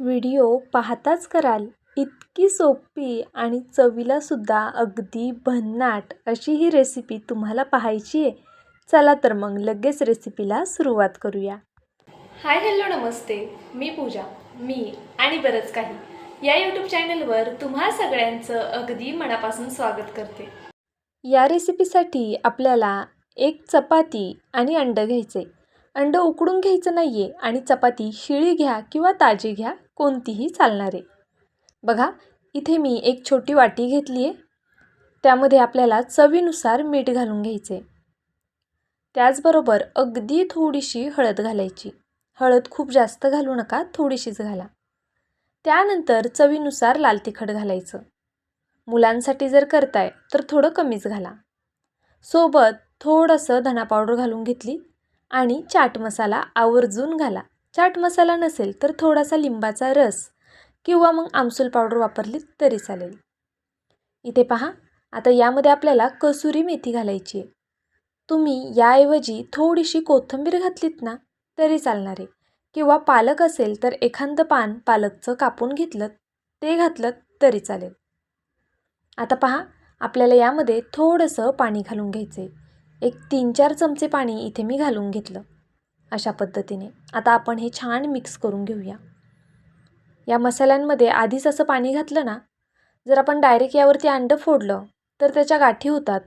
Video पाहताच कराल. इतकी सोपी आणि चवीलासुद्धा अगदी भन्नाट अशी ही रेसिपी तुम्हाला पाहायची आहे. चला तर मग लगेच रेसिपीला सुरुवात करूया. हाय हॅलो नमस्ते. मी पूजा. मी आणि बरंच काही. या यूट्यूब चॅनलवर तुम्हा सगळ्यांचं अगदी मनापासून स्वागत करते. या रेसिपीसाठी आपल्याला एक चपाती आणि अंडं घ्यायचे. अंडं उकडून घ्यायचं नाही आहे आणि चपाती शिळी घ्या किंवा ताजी घ्या कोणतीही चालणार आहे. बघा इथे मी एक छोटी वाटी घेतली आहे. त्यामध्ये आपल्याला चवीनुसार मीठ घालून घ्यायचे. त्याचबरोबर अगदी थोडीशी हळद घालायची. हळद खूप जास्त घालू नका थोडीशीच घाला. त्यानंतर चवीनुसार लाल तिखट घालायचं. मुलांसाठी जर करताय तर थोडं कमीच घाला. सोबत थोडंसं धना पावडर घालून घेतली. आणि चाट मसाला आवर्जून घाला. चाट मसाला नसेल तर थोडासा लिंबाचा रस किंवा मग आमसूल पावडर वापरली तरी चालेल. इथे पहा आता यामध्ये आपल्याला कसुरी मेथी घालायची आहे. तुम्ही याऐवजी थोडीशी कोथिंबीर घातलीत ना तरी चालणार आहे. किंवा पालक असेल तर एखादं पान पालकचं कापून घेतलं ते घातलं तरी चालेल. आता पहा आपल्याला यामध्ये थोडंसं पाणी घालून घ्यायचं आहे एक तीन चार चमचे पाणी इथे मी घालून घेतलं. अशा पद्धतीने. आता आपण हे छान मिक्स करून घेऊया. या मसाल्यांमध्ये आधीच असं पाणी घातलं ना जर आपण डायरेक्ट यावरती अंडं फोडलं तर त्याच्या गाठी होतात.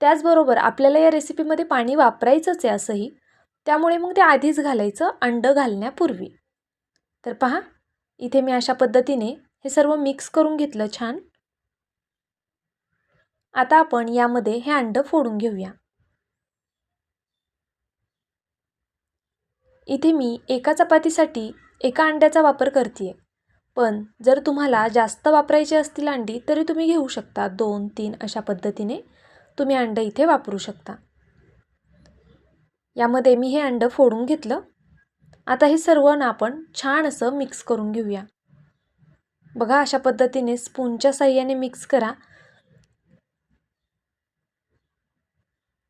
त्याचबरोबर आपल्याला या रेसिपीमध्ये पाणी वापरायचंच आहे असंही त्यामुळे मग ते आधीच घालायचं अंडं घालण्यापूर्वी. तर पहा इथे मी अशा पद्धतीने हे सर्व मिक्स करून घेतलं छान. आता आपण यामध्ये हे अंडं फोडून घेऊया. इथे मी एका चपातीसाठी एका अंड्याचा वापर करते आहे पण जर तुम्हाला जास्त वापरायची असतील अंडी तरी तुम्ही घेऊ शकता दोन तीन अशा पद्धतीने तुम्ही अंडं इथे वापरू शकता. यामध्ये मी हे अंडं फोडून घेतलं. आता हे सर्व ना आपण छान असं मिक्स करून घेऊया. बघा अशा पद्धतीने स्पूनच्या साह्याने मिक्स करा.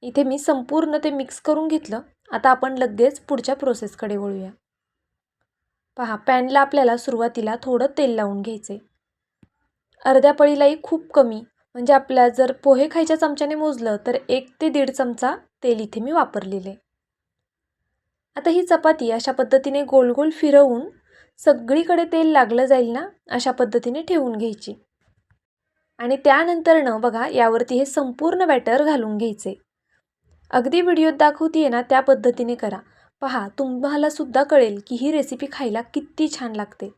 इथे मी संपूर्ण ते मिक्स करून घेतलं. आता आपण लगेच पुढच्या प्रोसेसकडे वळूया. पहा पॅनला आपल्याला सुरुवातीला थोडं तेल लावून घ्यायचे अर्ध्या पळीलाही खूप कमी. म्हणजे आपल्या जर पोहे खायच्या चमच्याने मोजलं तर एक ते दीड चमचा तेल इथे मी वापरलेले आता ही चपाती अशा पद्धतीने गोल गोल फिरवून सगळीकडे तेल लागलं जाईल ना अशा पद्धतीने ठेवून घ्यायची. आणि त्यानंतरनं बघा यावरती हे संपूर्ण बॅटर घालून घ्यायचे अगदी व्हिडिओत दाखवते ना त्या पद्धतीने करा. पहा तुम्हाला सुद्धा कळेल की ही रेसिपी खायला किती छान लागते.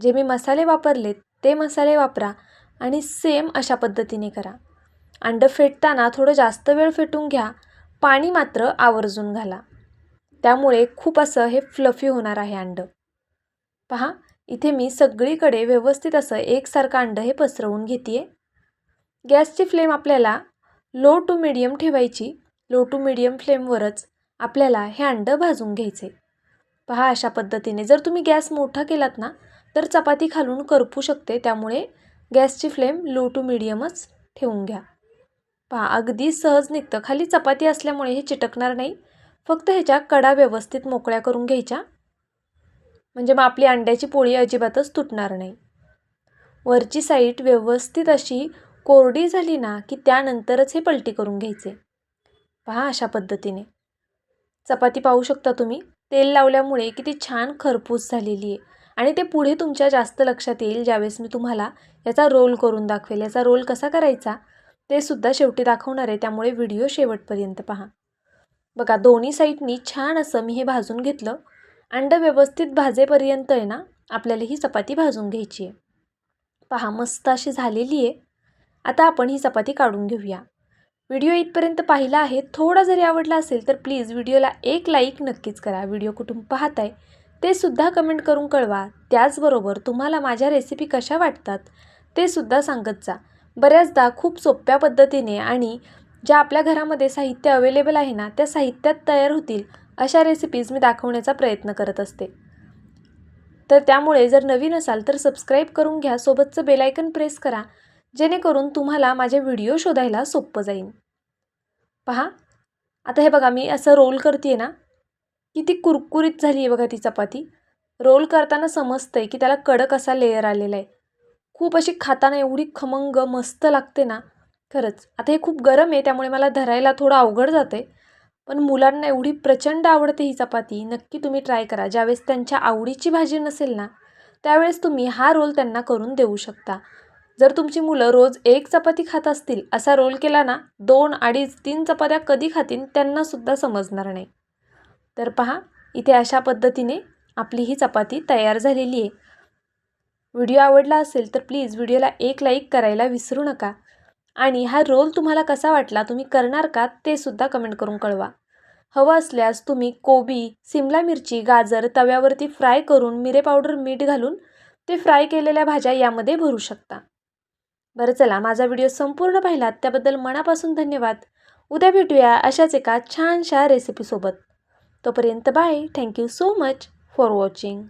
जे मी मसाले वापरलेत ते मसाले वापरा आणि सेम अशा पद्धतीने करा. अंडं फेटताना थोडं जास्त वेळ फेटून घ्या. पाणी मात्र आवर्जून घाला. त्यामुळे खूप असं हे फ्लफी होणार आहे अंडं. पहा इथे मी सगळीकडे व्यवस्थित असं एकसारखं अंडं हे पसरवून घेते आहे गॅसची फ्लेम आपल्याला लो टू मिडियम ठेवायची. लो टू मिडियम फ्लेमवरच आपल्याला हे अंडं भाजून घ्यायचे. पहा अशा पद्धतीने जर तुम्ही गॅस मोठा केलात ना तर चपाती खालून करपू शकते त्यामुळे गॅसची फ्लेम लो टू मिडियमच ठेवून घ्या. पहा अगदी सहज निघतं. खाली चपाती असल्यामुळे हे चिटकणार नाही. फक्त ह्याच्या कडा व्यवस्थित मोकळ्या करून घ्यायच्या. म्हणजे मग आपली अंड्याची पोळी अजिबातच तुटणार नाही. वरची साईड व्यवस्थित अशी कोरडी झाली ना की त्यानंतरच हे पलटी करून घ्यायचे. पहा अशा पद्धतीने. चपाती पाहू शकता तुम्ही. तेल लावल्यामुळे किती छान खरपूस झालेली आहे. आणि ते पुढे तुमच्या जास्त लक्षात येईल ज्यावेळेस मी तुम्हाला याचा रोल करून दाखवेल. याचा रोल कसा करायचा? ते सुद्धा शेवटी दाखवणार आहे. त्यामुळे व्हिडिओ शेवटपर्यंत पहा. बघा दोन्ही साईडनी छान असं मी हे भाजून घेतलं. अंड व्यवस्थित भाजेपर्यंत आहे ना आपल्याला ही चपाती भाजून घ्यायची आहे. पहा मस्त अशी झालेली आहे. आता आपण ही चपाती काढून घेऊया. व्हिडिओ इथपर्यंत पाहिला आहे. थोडा जरी आवडला असेल तर प्लीज व्हिडिओला एक लाईक नक्कीच करा. व्हिडिओ कुठून पाहताय ते सुद्धा कमेंट करून कळवा. त्याचबरोबर तुम्हाला माझ्या रेसिपी कशा वाटतात ते सुद्धा सांगत जा. बऱ्याचदा खूप सोप्या पद्धतीने आणि ज्या आपल्या घरामध्ये साहित्य अवेलेबल आहे ना त्या साहित्यात तयार होतील अशा रेसिपीज मी दाखवण्याचा प्रयत्न करत असते. तर त्यामुळे जर नवीन असाल तर सबस्क्राईब करून घ्या. सोबतचं बेलायकन प्रेस करा. जेणेकरून तुम्हाला माझे व्हिडिओ शोधायला सोपं जाईल. पहा. आता हे बघा मी असं रोल करते ना किती कुरकुरीत झाली आहे बघा ती चपाती. रोल करताना समजतं आहे की त्याला कडक असा लेअर आलेला आहे. खूप अशी खाताना एवढी खमंग मस्त लागते ना. खरंच. आता हे खूप गरम आहे त्यामुळे मला धरायला थोडं अवघड जाते पण मुलांना एवढी प्रचंड आवडते ही चपाती नक्की तुम्ही ट्राय करा. ज्यावेळेस त्यांच्या आवडीची भाजी नसेल ना त्यावेळेस तुम्ही हा रोल त्यांना करून देऊ शकता. जर तुमची मुलं रोज एक चपाती खात असतील असा रोल केला ना दोन अडीच तीन चपात्या कधी खातील त्यांनासुद्धा समजणार नाही. तर पहा इथे अशा पद्धतीने आपली ही चपाती तयार झालेली आहे. व्हिडिओ आवडला असेल तर प्लीज व्हिडिओला एक लाईक करायला विसरू नका. आणि हा रोल तुम्हाला कसा वाटला तुम्ही करणार का ते सुद्धा कमेंट करून कळवा. हवं असल्यास तुम्ही कोबी सिमला मिरची गाजर तव्यावरती फ्राय करून मिरे पावडर मीठ घालून ते फ्राय केलेल्या भाज्या यामध्ये भरू शकता. बरं चला माझा व्हिडिओ संपूर्ण पाहिलात त्याबद्दल मनापासून धन्यवाद. उद्या भेटूया अशाच एका छानशा रेसिपीसोबत तोपर्यंत bye thank you so much for watching